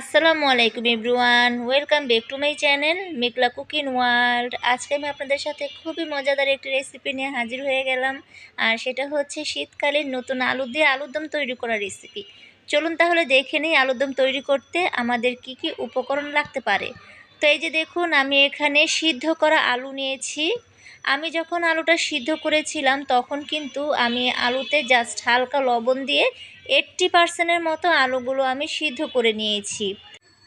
আসসালামু আলাইকুম everyone, welcome back to my channel মেকলা cooking world. আজকে আমি আপনাদের সাথে খুবই মজাদার একটি রেসিপি নিয়ে হাজির হয়ে গেলাম, আর সেটা হচ্ছে শীতকালীন নতুন আলু দিয়ে আলুর দম তৈরি করা রেসিপি চলুন তাহলে দেখে নিই আলুর দম তৈরি করতে আমাদের কি কি উপকরণ লাগতে পারে। তো এই যে দেখুন, আমি এখানে সিদ্ধ করা আলু নিয়েছি। আমি যখন আলুটা সিদ্ধ করেছিলাম, তখন কিন্তু আমি আলুতে জাস্ট হালকা লবণ দিয়ে এইট্টি পার্সেন্টের মতো আলুগুলো আমি সিদ্ধ করে নিয়েছি।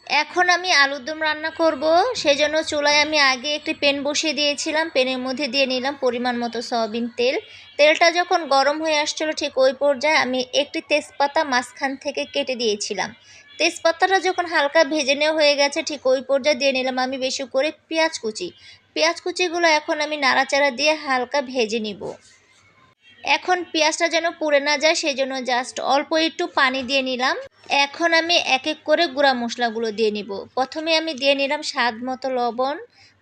এখন আমি আলুর দম রান্না করব। সেজন্য চুলায় আমি আগে একটি পেন বসিয়ে দিয়েছিলাম। পেনের মধ্যে দিয়ে নিলাম পরিমাণ মতো সয়াবিন তেল। তেলটা যখন গরম হয়ে আসছিল, ঠিক ওই পর্যায়ে আমি একটি তেজপাতা মাঝখান থেকে কেটে দিয়েছিলাম। তেজপাতাটা যখন হালকা ভেজে নেওয়া হয়ে গেছে, ঠিক ওই পর্যায়ে দিয়ে নিলাম আমি বেশি করে পেঁয়াজ কুচি। পেঁয়াজ কুচিগুলো এখন আমি নাড়াচাড়া দিয়ে হালকা ভেজে নিব। এখন পেঁয়াজটা যেন পুড়ে না যায় সেই জন্য জাস্ট অল্প একটু পানি দিয়ে নিলাম। এখন আমি এক এক করে গুঁড়া মশলাগুলো দিয়ে নিব। প্রথমে আমি দিয়ে নিলাম স্বাদ মতো লবণ,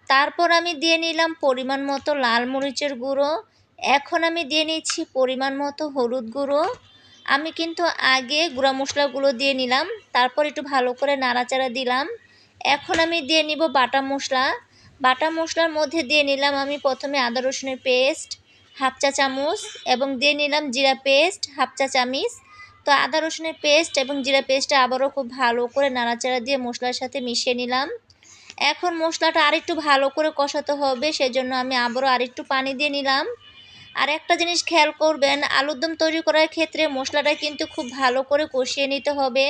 তারপর আমি দিয়ে নিলাম পরিমাণ মতো লাল মরিচের গুঁড়ো। এখন আমি দিয়ে নিচ্ছি পরিমাণ মতো হলুদ গুঁড়ো। আমি কিন্তু আগে গুঁড়া মশলাগুলো দিয়ে নিলাম, তারপর একটু ভালো করে নাড়াচাড়া দিলাম। এখন আমি দিয়ে নিব বাটা মশলা। বাটা মশলার মধ্যে দিয়ে নিলাম আমি প্রথমে আদা রসুনের পেস্ট, হাফ চা চামচ এবং দিয়ে নিলাম জিরা পেস্ট, হাফ চা চামিচ। তো আদা রসুনের পেস্ট এবং জিরা পেস্টটা আবারও খুব ভালো করে নাড়াচাড়া দিয়ে মশলার সাথে মিশিয়ে নিলাম। এখন মশলাটা আরেকটু ভালো করে কষাতে হবে, সেজন্য আমি আবারও আরেকটু পানি দিয়ে নিলাম। আর একটা জিনিস খেয়াল করবেন, আলুর দম তৈরি করার ক্ষেত্রে মশলাটা কিন্তু খুব ভালো করে কষিয়ে নিতে হবে।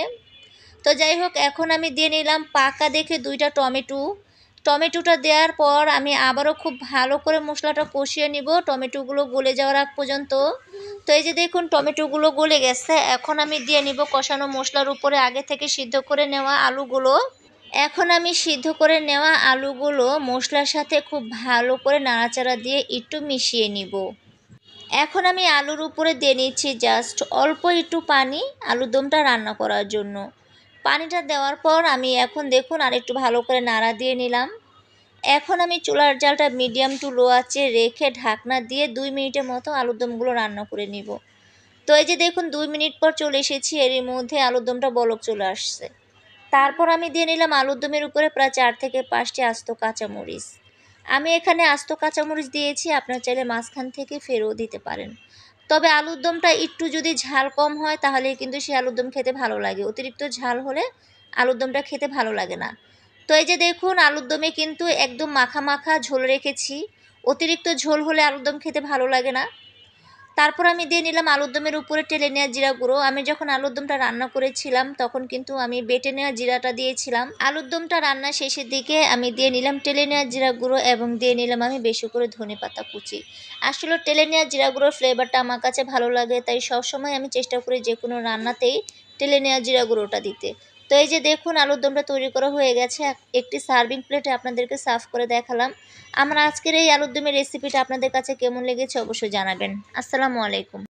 তো যাই হোক, এখন আমি দিয়ে নিলাম পাকা দেখে দুইটা টমেটো। টমেটোটা দেওয়ার পর আমি আবারও খুব ভালো করে মশলাটা কষিয়ে নিব। টমেটোগুলো গলে যাওয়ার আগ পর্যন্ত। তো এই যে দেখুন, টমেটোগুলো গলে গেছে। এখন আমি দিয়ে নিব কষানো মশলার উপরে আগে থেকে সিদ্ধ করে নেওয়া আলুগুলো। এখন আমি সিদ্ধ করে নেওয়া আলুগুলো মশলার সাথে খুব ভালো করে নাড়াচাড়া দিয়ে একটু মিশিয়ে নিব। এখন আমি আলুর উপরে দিয়ে নিচ্ছি জাস্ট অল্প একটু পানি আলুর দমটা রান্না করার জন্য। পানিটা দেওয়ার পর আমি এখন দেখুন আর একটু ভালো করে নাড়া দিয়ে নিলাম। এখন আমি চুলার জালটা মিডিয়াম টু লো আছে রেখে ঢাকনা দিয়ে দুই মিনিটের মতো আলুর দমগুলো রান্না করে নিব। তো এই যে দেখুন, দুই মিনিট পর চলে এসেছি, এর মধ্যে আলুর দমটা বলক চলে আসছে। তারপর আমি দিয়ে নিলাম আলুর দমের উপরে প্রায় চার থেকে পাঁচটি আস্ত কাঁচামরিচ। আমি এখানে আস্ত কাঁচামরিচ দিয়েছি, আপনার চাইলে মাঝখান থেকে ফেরও দিতে পারেন। তবে আলুর দমটা একটু যদি ঝাল কম হয় তাহলে কিন্তু সেই আলুর দম খেতে ভালো লাগে। অতিরিক্ত ঝাল হলে আলুর দমটা খেতে ভালো লাগে না। তো এই যে দেখুন, আলুর দমে কিন্তু একদম মাখা মাখা ঝোল রেখেছি। অতিরিক্ত ঝোল হলে আলুর দম খেতে ভালো লাগে না। তারপর আমি দিয়ে নিলাম আলুর দমের উপরে টেলে নেওয়া জিরা গুঁড়ো। আমি যখন আলুর দমটা রান্না করেছিলাম, তখন কিন্তু আমি বেটে নেওয়া জিরাটা দিয়েছিলাম। আলুর দমটা রান্না শেষের দিকে আমি দিয়ে নিলাম টেলে নেওয়া জিরা গুঁড়ো এবং দিয়ে নিলাম আমি বেশি করে ধনে পাতা কুচি। আসলে টেলে নেওয়া জিরা গুঁড়োর ফ্লেভারটা আমার কাছে ভালো লাগে, তাই সবসময় আমি চেষ্টা করি যে কোনো রান্নাতেই টেলে নেওয়া জিরা গুঁড়োটা দিতে। তো এই যে দেখুন, আলুর দমটা তৈরি করা হয়ে গেছে। একটি সার্ভিং প্লেটে আপনাদেরকে সার্ভ করে দেখালাম। আমার আজকের এই আলুর দমের রেসিপিটা আপনাদের কাছে কেমন লেগেছে অবশ্যই জানাবেন। আসসালামু আলাইকুম।